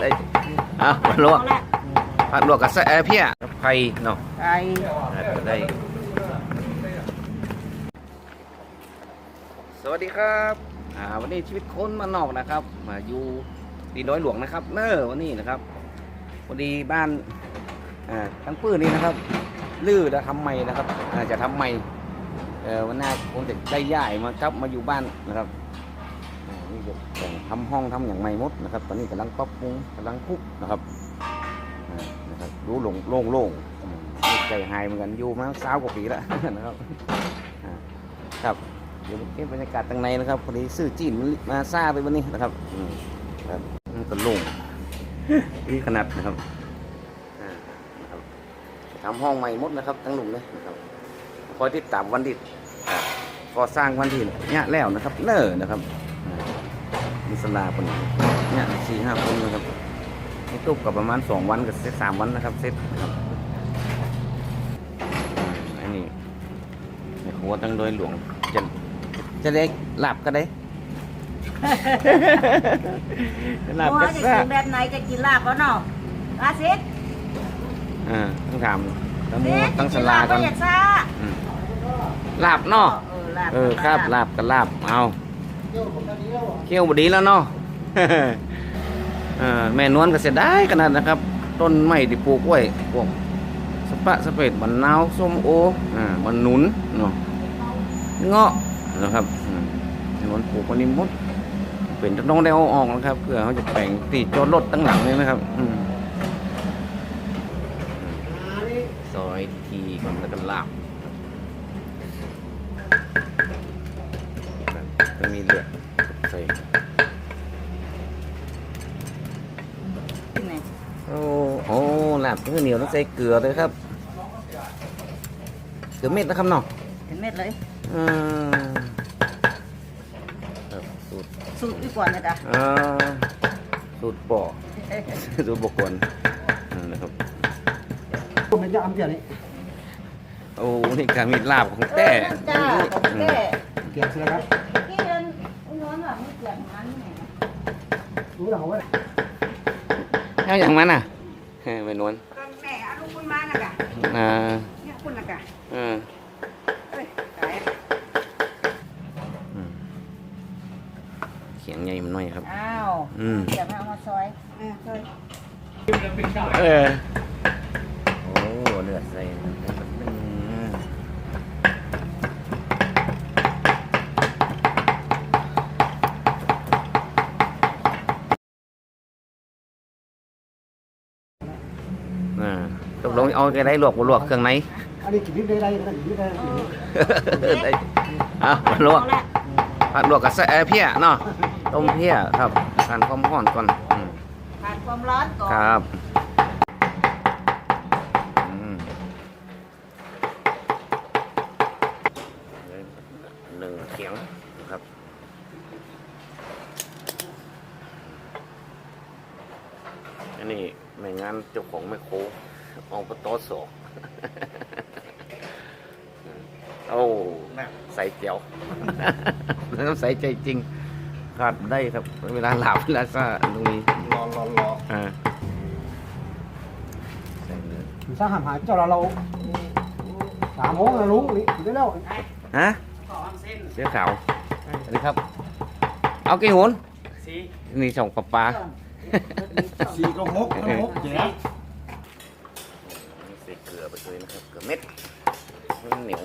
ได้อะมาลวกผัดลวกกับแซ่เพี้ยกับไข่เนาะไก่ได้ สวัสดีครับอ่าวันนี้ชีวิตคนมานอกนะครับ มาอยู่ตีน้อยหลวงนะครับ เนอวันนี้นะครับพอดีบ้านอ่าทั้งปื้นนี่นะครับ ลื้อแล้วทำใหม่นะครับอ่าจะทำใหม่เออวันหน้าคงจะได้ย้ายมาครับมาอยู่บ้านนะครับ นี่จะแต่งทำห้องทำอย่างใหม่หมดนะครับ ตอนนี้กำลังปรับปรุงกำลังคุกนะครับนะครับรู้โล่งโล่งโล่งใจหายเหมือนกันอยู่มาสาวกว่าปีแล้วนะครับครับเดี๋ยวเก็บบรรยากาศตางในนะครับพอดีซื้อจีนมาซาไปวันนี้นะครับอืมครับมันก็โล่งนี่ขนาดนะครับทำห้องใหม่หมดนะครับ ทั้งหลุมเลยนะครับคอยติดตามวันดิดอ่ก่อสร้างวันดิดเนี่ยแล้วนะครับ เนอนะครับ มีสลาคนเนี่ยสี่ห้าคนนะครับนี่ตุบกับประมาณสองวันกับเซตสามวันนะครับเซตนะครับอันนี้ในครัวตั้งโดยหลวงจะจะได้หลับก็ได้หลับหัวก็จะซะกินแบบไหนจะกินลาบก็เนาะอาซิดอ่าต้องถามทั้งหมูซิดทั้งสกินลาบกัก็นอยากซ่าอืมลาบเนาะเออลาบเออครับลาบกับลาบเอา เคี่ยวบดีแล้วเนาะแม่นวลก็เสียดายขนาดนะครับ ต้นไม้ที่ปลูกไว้พวกสปะสเปดมันนาวส้มโออ่ามันนุนเนาะเงาะนะครับมแม่นวลปลูกวันนี้มดเป็นต้องได้เอาออกนะครับเพื่อเขาจะแต่งตีจอดรถตั้งหลังเลยนะครับ อืม มีเลือดใส่ไหนโอ้โหลาบเนื้อเหนียวต้องใส่เกลือเลยครับเกลือเม็ดนะครับเนาะเป็นเม็ดเลยอืมครับสูตรสูตรดีกว่านะจ๊ะอ่าสูตรปอสูตรบกวนอ่านะครับผมเป็นจะอำเจียนี่โอ้นี่การมีลาบของเอแต่อนั่นจ้าของแก่เกี่ยวเสือครับ ที่เดินอุ้งนอน ว่าไม่เกี่ยงมันไงรู้แล้วว่าเอาอย่างมันอะเฮ้ยไม่นวลก็แม่เอาลูกคุณมาน่ะกะอ่าเนี่ยคุณน่ะกะอืมเอ้ยตายอืมเขียงใหญ่มันหน่อยครับ อ้าวอืม เดี๋ยวมาเอามาซอยอ่าซอย เออ โอ้เลือดใส่นะครับอืมอ่าตกลง เอาแกได้ลวกบ่ลวกเครื่องไหนอันนี้กินนิดได้ได้กินนิดได้ได้เอาลวกผัดลวกกับแซ่เพี้ยเนาะต้มเพี้ยครับทานความร้อนก่อนอืมผ่านความร้อนก่อนครับหนึ่งเขียงครับอันนี้แม่งานเจ้าของแม่โค ออกประตอสอกโอ้ใส่เจียวต้องใส่ใจจริงขาดได้ครับ เวลาหลับเวลาซ่าตรงนี้รอรอรออ่าใส่เนื้อสร้างหามหายเจ้าเราเราสามโมงเรารู้นี่กินได้แล้วฮะเสื้อขาวสวัสดีครับ เอากี่หุนนี่ส่งปลาปลาสี่กระหกกระหกเจ๊ใส่ เกลือไปเลยนะครับเกลือเม็ดให้มันเหนียว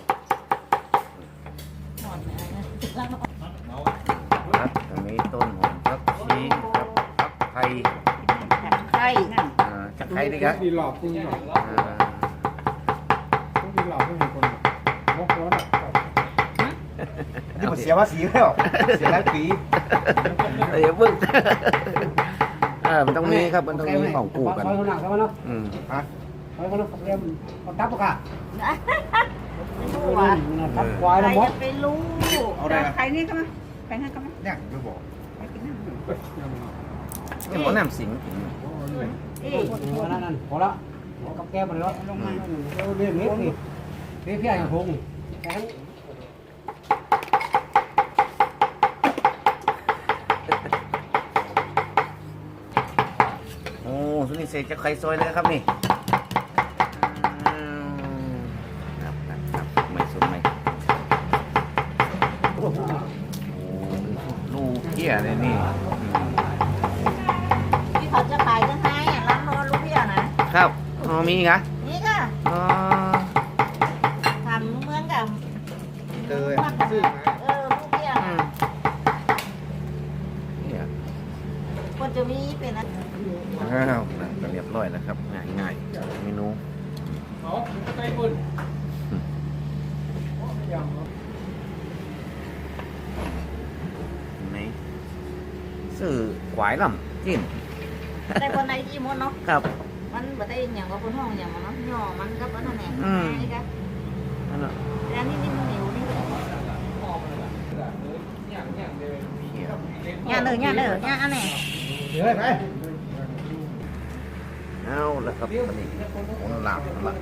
ครับตรงนี้ต้นหอมครับชีครับครับไทยไข่นั่นอ่าจากไทยดีครับดีหลอกดีหลอกอ่าต้องดีหลอกไม่มีคนมกร้อนนี่มันเสียภาษีแล้วเสียหลายปีเดี๋ยวพึ่งเออมันต้องมีครับมันต้องมีของกูกันซอยคนหนักใช่ไหมเนาะ อืมฮะซอยคนเรียมเอาทับปะค่ะว่าทับควายใครแล้วมดจะไปรู้ใครนี่ก็มาใครนั่นก็มาเนี่ยไม่บอกใครกินนั่นนี่หมอน้ำสิงเอ้ยนั่นนั่นพอละกับแก้มันแล้วลงมาเรียนนิดนี่นี่พี่ไอ้พงแข็งอสุนิเซจะใครซอยเลยครับนี่ ครับอ๋อมีอีกเหรอนี่ก็อ๋อทำเหมือนกับเจอซื้อมาเออลูกเพี่ยอืมเนี่ย คนจะมีเป็นอะไรอ้าวก็เรียบร้อยแล้วครับง่ายง่ายๆเมนูอ๋อใส่บุญนี่สื่อหวายลำจิ้นแต่คนไหนยี่มดเนาะครับ มันบ่ได้อย่างกับคนห้องอย่างมันเนาะย่อมันก็บ่นั่นแหละอืม นี่ก็นั่นน่ะแต่อันนี้นี่มันเหนียวนี่เลยย่าเด้อย่าเด้อย่าอันไหนเดี๋ยวไปเอาละครับอันนี้คนหลับละ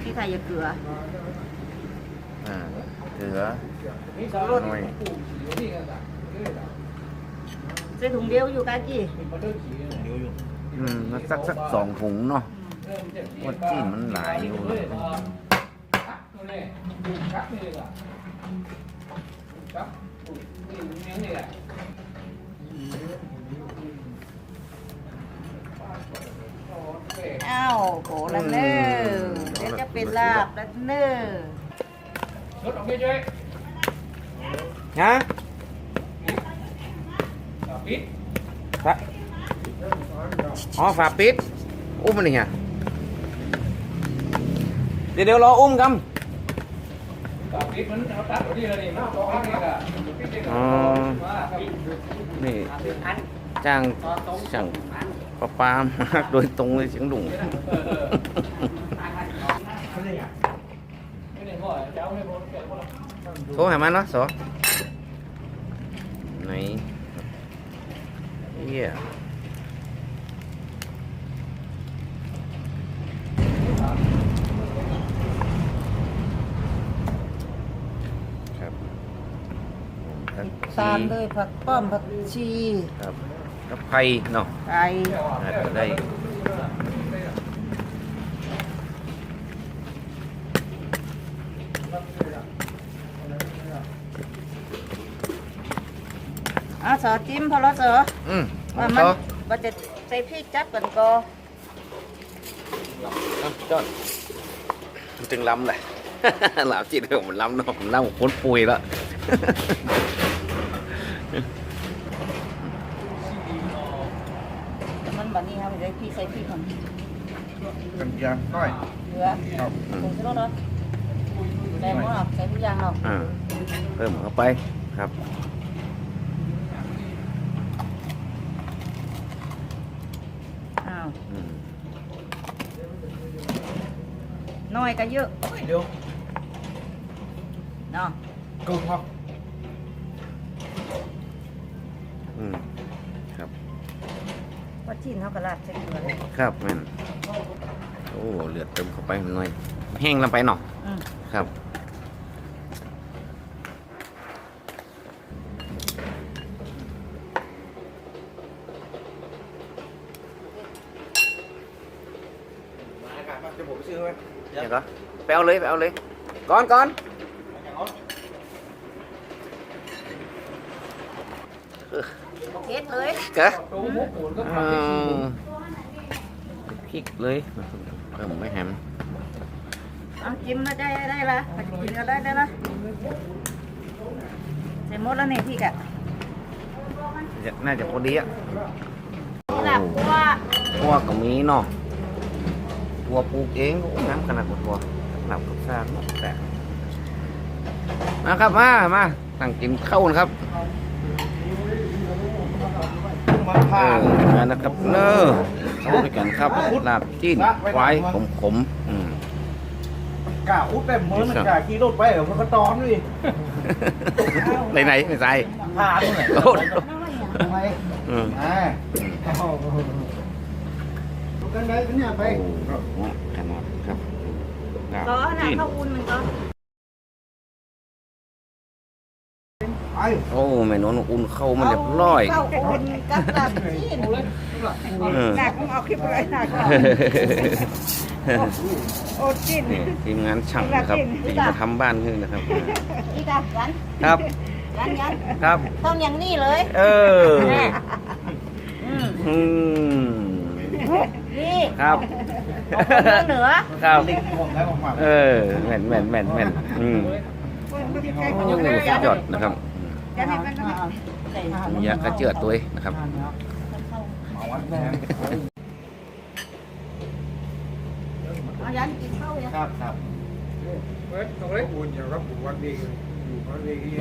พี่ไทยอย่าเกลืออ่าเกลือหน่อยใส่ถุงเดียวอยู่กันจีอื มแล้วสักสักสองถุงเนาะว่าจิ้นมันหลายอยู่เลยอ้าวโหแล้วเนอเดี๋ยวจะเป็นลาบแล้วเนอรถออกไปช่วยฮะปิดฝา อ๋อฝาปิด อุ้มมันนี่ไงเดี๋ยวเดี๋ยวรออุ้มกันปิดมันเอาตัดตัวนี้เลยนี่มาต่อข้างนี้กันอ๋อนี่จ้างช่างประปามากโดยตรงเลยเสียงดุ่งไม่ได้พ่อไม่พ้นเกิดพ่อโทรหามันเนาะสอไหนเฮียครับผัก ตามด้วยผักป้อมผักชีครับกับไข่เนาะไก่อาจจะได้อะสอจิ้มพอแล้วเสออืมว่าเอามันต่อว่าจะใส่พริกจับกันก็เอาจอดถึงล้ำเลย หลาบจิตผมล้ำเนาะผมล้ำคนปุยแล้ว มันแบบนี้ครับใส่พริกใส่พริกก่อนกันยางก้อยเหลือผงชูรสเนาะใส่หมดหรอกใส่ทุกอย่างหรอกอ่าเพิ่มเข้าไปครับอ้าวอืมน้อยก็เยอะเดี๋ยวเนาะกูพออืมครับ ว่า จิ้นเขากระลาดใส่เกลือเลยครับแม่นโอ้เลือดเติมเข้าไปหน่อยแห้งลงไปเนาะอืมครับจะผมซื้อไหมเดี๋ยวก็ไปเอาเลยไปเอาเลยก่อนก่อนเออ เผ็ดเลยกะตัวหมูปูนก็อ่ทำได้ชิมาพริกเลยเพิ่มไม่แฮมเอาจิ้มแล้วได้ได้ละไปกินก็ได้ได้ละใส่หมดแล้วนี่พริกอะน่าจะพอดีอะนี่แหละเพราะว่าทั่วก็มีเนาะทั่วปลูกเองโอ้น้ำขนาดกว่าทั่วหนับกับซากเนาะแต่มาครับมามาตั้งกินข้าวนะครับมา เอผ่านอมานะครับเนอเข้าด้วยกันครับลาบจิ้นควายขมขมๆอืมกะอุดแบบเหมือนมันกะขี่รถไปเหรอมันก็ตอนด้วยไหนไหนไม่ใส่ผ่านเลยโอ้โหทำไมอืมอ่าดูกันได้กันเนี่ยไปโอ้โหขนาดครับลาบก็น่ะจิ้นข้าวอุ่นมันก็ โอ้แม่นวลอุ่นเข้ามันเรียบร้อยเข้าอุ่นกับลาบจีนเออหนักมึงเอาคลิปอะไรหนักโอ้จีนนี่ทีมงานช่างนะครับที่มาทำบ้านขึ้นนะครับอีกอะยันครับยันยันครับต้องอย่างนี้เลย เอออืมอืมนี่ครับเอาคนเหนือครับผมได้ผมมาเออแม่นแม่นแม่นแม่นอืมโอ้สุดยอดนะครับยันให้มันนะอยากกระเจือดตัวเองนะครับ เอายันกินข้าวยังครับครับเว้ยตรงนี้อุ่นอย่างกับปู่วันดีอยู่วันดีที่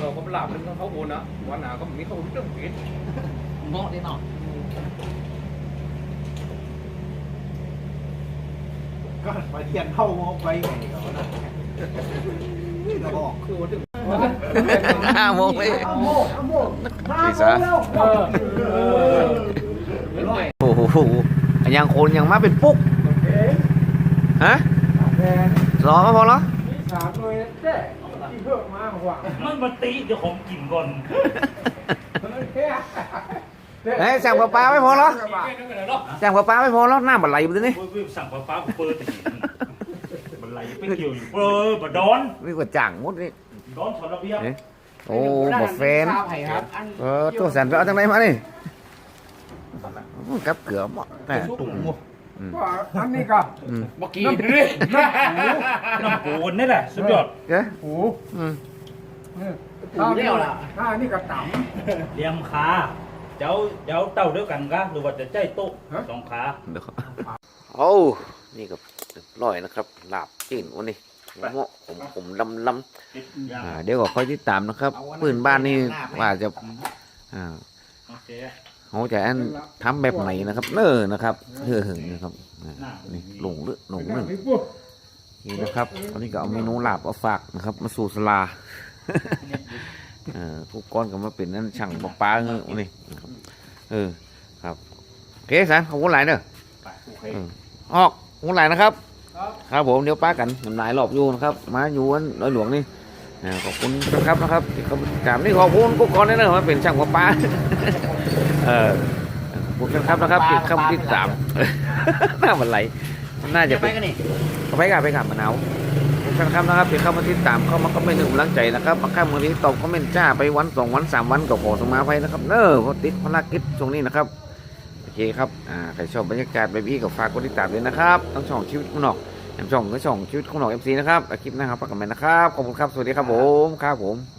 เราก็หลับนึงเขาอุ่นนะวันหนาก็มีเขาอุ่นเรื่องผิดเหมาะดีเนาะก็ไปเทียนเข้าไปไงก็ได้ ห้าโมงเลยเอาโมเอาโมพี่สาโอ้โหยังคนยังมาเป็นปุ๊กฮะรอก็พอแล้วสามเลยเจ๊ที่เพิ่มมาหวังมันมาตีเดี๋ยวผมกินก่อนเฮ้ยสั่งปลาปลาไม่พอเนาะสั่งปลาปลาไม่พอแล้วหน้าบันไหลไปเลยนี่เว้ยสั่งปลาปลาเปิด แต่หินมันไหลไปเกี่ยวอยู่เออบ่ดอนนี่กว่าจ่างหมดนี่ดอนถอดระเบียบเอ๊ะโอ้บอแฟนครับเออตัวสันไปเอาทางไหนมานี่กับเกลือหมดแต่ตุ่มว่าอันนี้ก็อืมเมื่อกี้นี่น้ำปูนนี่แหละสุดยอดเอ๊ะหูอืมถ้านี่ถ้านี่ก็ต่เลี้ยมขาเจ้าเจ้าเต้าเดียวกันกะหรือว่าจะใจโต๊ะสองขาเดี๋ยวโอ้นี่ก็เรียบร้อยนะครับลาบจีนวันนี้หัวเหมาะผมผมลำลำอ่าเดี๋ยวก็ค่อยติดตามนะครับปืนบ้านนี่ว่าจะอ่าโอเคเขาจะอันทำแบบไหนนะครับ เนอนะครับเฮ้อนะครับอ่านี่หลงลึกหลงหนึ่งนี่นะครับตอนนี้ก็เอาเมนูลาบเอาฝากนะครับ มาสู่สลาเออผู้ก้อนก็มาเป็นนั่นช่างปลาปลาเงี้ยนี่นะครับเออครับโอเคสันขอบคุณหลายเนอะไปโอเคเออออกขอบ คุณหลายนะครับ ครับผมเดี๋ยวป้ากันน้ำลายหลอบอยู่นะครับ มาอยู่อันน้อยหลวงนี่อ่าขอบคุณนะครับนะครับที่เขาติดตามนี่ขอบคุณกุ๊กกอนนี่นะมาเป็นช่างปลาปลาเออขอบคุณนะครับนะครับที่คำติดตามหน้ามันไหลมันน่าจะเป็นเอาไปกับไปกับมะนาวขอบคุณนะครับนะครับที่เข้ามาติดตามเข้ามาคอมเมนต์หนึ่งกำลังใจนะครับบางครั้งบางทีตอบคอมเมนต์จ้าไปวันสองวันสามวันก็ขอสมาภัยนะครับเนอเพราะติดภารกิจช่วงนี้นะครับโอ เคครับอ่าใครชอบบรรยากาศแบบนี้ก็ฝากกดติดตามด้วยนะครับทั้งช่องชีวิตข้างนอกทั้งช่องก็ช่องชีวิตข้างนอกเอ็มซีนะครับคลิปหน้าครับฝากกันใหม่นะครับขอบคุณครับสวัสดีครับผมครับผม